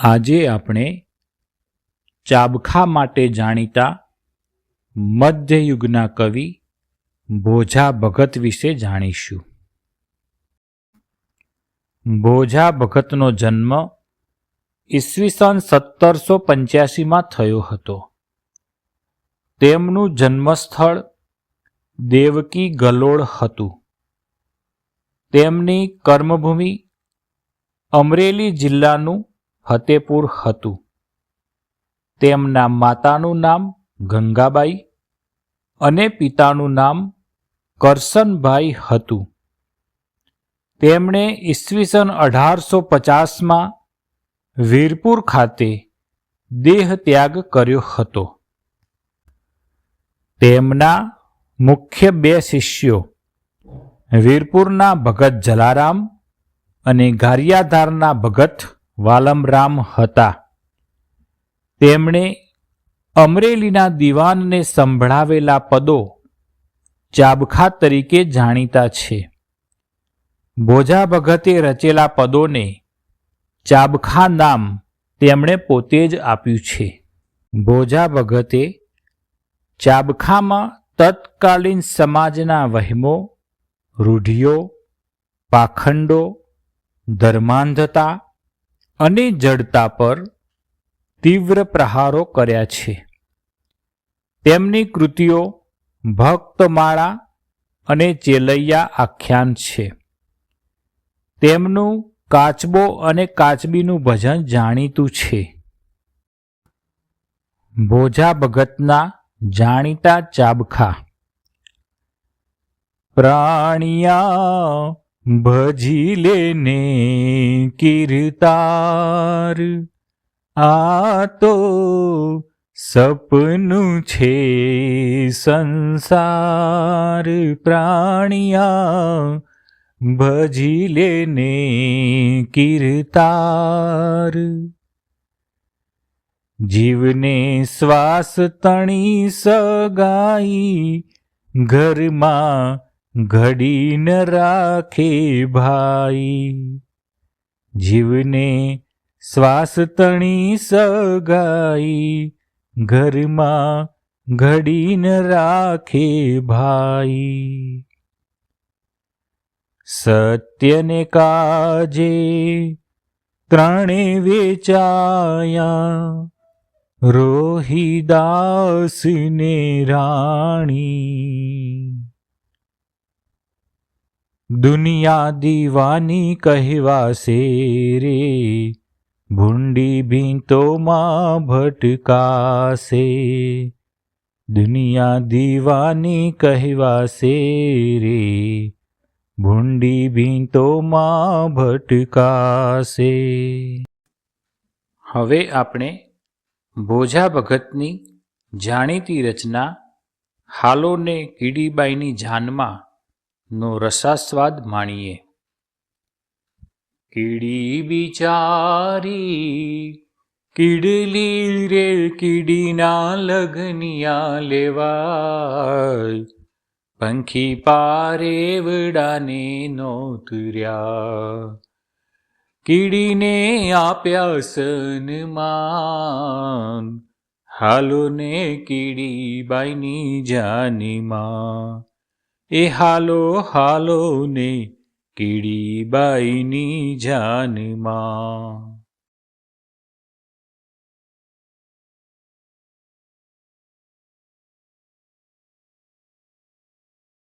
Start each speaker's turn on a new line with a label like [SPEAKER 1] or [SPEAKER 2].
[SPEAKER 1] આજે આપણે ચાબખા માટે જાણીતા મધ્યયુગના કવિ ભોજા ભગત વિશે જાણીશું. ભોજા ભગતનો જન્મ ઈસવીસન સત્તરસો પંચ્યાસીમાં થયો હતો. તેમનું જન્મસ્થળ દેવકી ગલોડ હતું. તેમની કર્મભૂમિ અમરેલી જિલ્લાનું ફતેપુર હતું. તેમના માતાનું નામ ગંગાબાઈ અને પિતાનું નામ કરસનભાઈ હતું. તેમણે ઈસવીસન અઢારસો પચાસમાં વીરપુર ખાતે દેહ ત્યાગ કર્યો હતો. તેમના મુખ્ય બે શિષ્યો વીરપુરના ભગત જલારામ અને ગારિયાધારના ભગત વાલમરામ હતા. તેમણે અમરેલીના દિવાનને સંભળાવેલા પદો ચાબખા તરીકે જાણીતા છે. ભોજા ભગતે રચેલા પદોને ચાબખા નામ તેમણે પોતે જ આપ્યું છે. ભોજા ભગતે ચાબખામાં તત્કાલીન સમાજના વહેમો, રૂઢિઓ, પાખંડો, ધર્માંધતા અને જડતા પર તીવ્ર પ્રહારો કર્યા છે. તેમની કૃતિઓ ભક્તમાળા અને ચેલૈયા આખ્યાન છે. તેમનું કાચબો અને કાચબીનું ભજન જાણીતું છે. ભોજા ભગતના જાણીતા ચાબખા. પ્રાણિયા ભજી લેને કીર્તાર. આ તો સપનું છે સંસાર પ્રાણિયા. ભજી લેને કીર્તાર. જીવને શ્વાસ તણી સગાઈ, ઘરમાં ઘડી ન રાખે ભાઈ. જીવને શ્વાસ તણી સગાઈ. ઘરમાં ઘડી ન રાખે ભાઈ. સત્યને કાજે ત્રણે વેચાયા. રોહિદાસને રાણી. દુનિયા દીવાની કહેવાશે રે ભૂંડી ભીંતોમાં ભટકાશે. દુનિયા દીવાની કહેવાશે રે ભૂંડી ભીંતોમાં ભટકાશે. હવે આપણે ભોજા ભગતની જાણીતી રચના હાલોને કીડીબાઈની જાનમાં નો રસાસ્વાદ માણીએ. કીડી બિચારી, કીડલી રે કીડીના લગનિયા લેવાય. પંખી પારે વડાને નોતર્યા. કીડીને આપ્યા સન્માન. હાલોને કીડી બાઈની જાનીમાં. એ હાલો હાલો ને કીડીબાઈની જાનમાં.